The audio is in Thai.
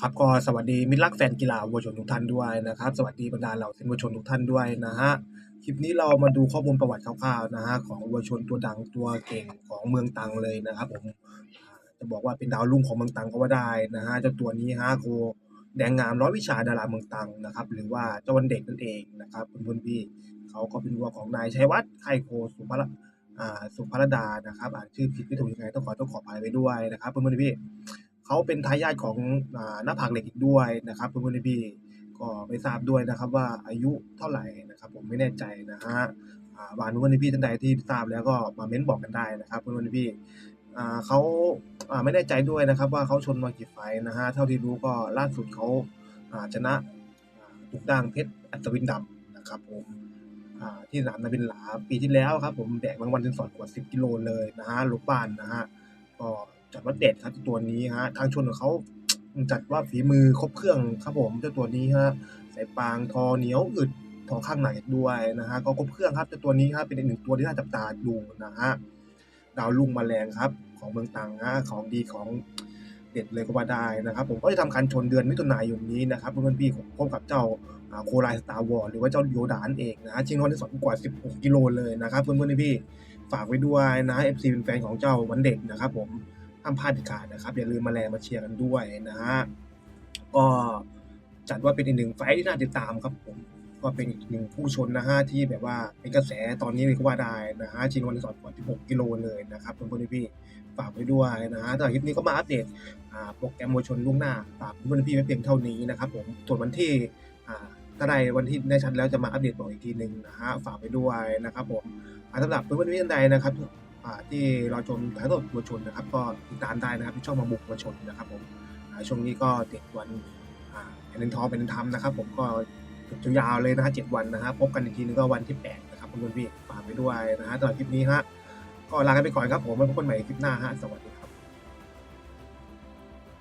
ครับก็สวัสดีมิตรรักแฟนกีฬาวัวชนทุกท่านด้วยนะครับ สวัสดีบรรดาเหล่าเซนวัวชนทุกท่านด้วยนะฮะคลิปนี้เรามาดูข้อมูลประวัติคร่าวๆนะฮะของวัวชนตัวดังตัวเก่งของเมืองตังเลยนะครับผมจะบอกว่าเป็นดาวรุ่งของเมืองตังก็ว่าได้นะฮะเจ้าตัวนี้ฮะโคแดงงามร้อยวิชาดาราเมืองตังนะครับ หรือว่าเจ้าวันเด็กนั่นเองนะครับคุณพ่พี่เขาก็เป็นวัวของนายชัยวัฒน์ไข่โคสุภรอ่าสุภรดานะครับอ่านชื่อผิดไม่ถูกยังไงต้องขอต้องขออภัยไว้ด้วยนะครับเพื่อนๆพี่ เขาเป็นทายาทของหน้าผากเหล็กอีกด้วยนะครับเพื่อนๆพี่ก็ไม่ทราบด้วยนะครับว่าอายุเท่าไหร่นะครับ ผมไม่แน่ใจนะฮะอ่านเพื่อนๆพี่ท่านใดที่ทราบแล้วก็มาเม้นบอกกันได้นะครับเพื่อนๆพี่เขาไม่แน่ใจด้วยนะครับ ว่าเขาชนมากี่ไฟนะฮะเท่าที่รู้ก็ล่าสุดเขาาชนะอ่าตุกด่างเพชรอัศวินดำนะครับผมที่สนามนาบินหลาปีที่แล้วครับ ผมแบกรางวัลถึงสองกว่าสิบกิโลเลยนะฮะลบบ้านนะฮะก็ จัดว่าเด็ดครับตัวนี้ฮะทางชนของเขาจัดว่าฝีมือครบเครื่องครับผมเจ้าตัวนี้ฮะสายปางทอเหนียวอึดทอข้างไหนด้วยนะฮะก็ครบเครื่องครับเจ้าตัวนี้ครับเป็นอีกหนึ่งตัวที่น่าจับตาดูนะฮะดาวลุงมาแรงครับ ของเมืองตังฮะของดีของเด็ดเลยก็ว่าได้นะครับ ผมก็จะทำการชนเดือนมิถุนายนนี้นะครับเพื่อนพี่ผมพบกับเจ้าโคไลสตาร์วอร์หรือว่าเจ้าโยดานเองนะฮะชิงรางวัลที่สองกว่า 16 กิโลเลยนะครับเพื่อนๆพี่ฝากไว้ด้วยนะ FC เป็นแฟนของเจ้าวันเด็กนะครับผม ห้ามพลาดเด็ดขาดนะครับ อย่าลืมมาแรงมาเชียร์กันด้วยนะฮะก็จัดว่าเป็นอีกหนึ่งไฟที่น่าติดตามครับผมก็เป็นอีกหนึ่งผู้ชนนะฮะที่แบบว่าเป็นกระแสตอนนี้เลยก็ว่าได้นะฮะชิงวันสองกว่า16กิโลเลยนะครับเพื่อนๆพี่ฝากไว้ด้วยนะฮะแต่คลิปนี้ก็มาอัปเดตอ่าโปรแกรมมวยชนล่วงหน้าฝากเพื่อนๆพี่ไว้เพียงเท่านี้นะครับผมส่วนวันที่อ่าถ้าได้วันที่ได้ชัดแล้วจะมาอัปเดตบอกอีกทีหนึ่งนะฮะฝากไว้ด้วยนะครับผมสำหรับเพื่อนๆพี่ท่านใดนะครับ ที่เราชมถ่ายทอดมวลชนนะครับ ก็ติดตามได้นะครับที่ช่องมาบุกมวลชนนะครับผมช่วงนี้ก็ติดวันอ่าแผ่นดินทอเป็นธรรมนะครับ ผมก็จุดยาวเลยนะฮะเจ็ดวันนะฮะพบกันอีกทีนึงก็วันที่แปดนะครับคุณพี่ฝากไปด้วยนะฮะสำหรับคลิปนี้ฮะก็ลากันไปก่อนครับผมไว้พบกันใหม่คลิปหน้าฮะสวัสดีครับ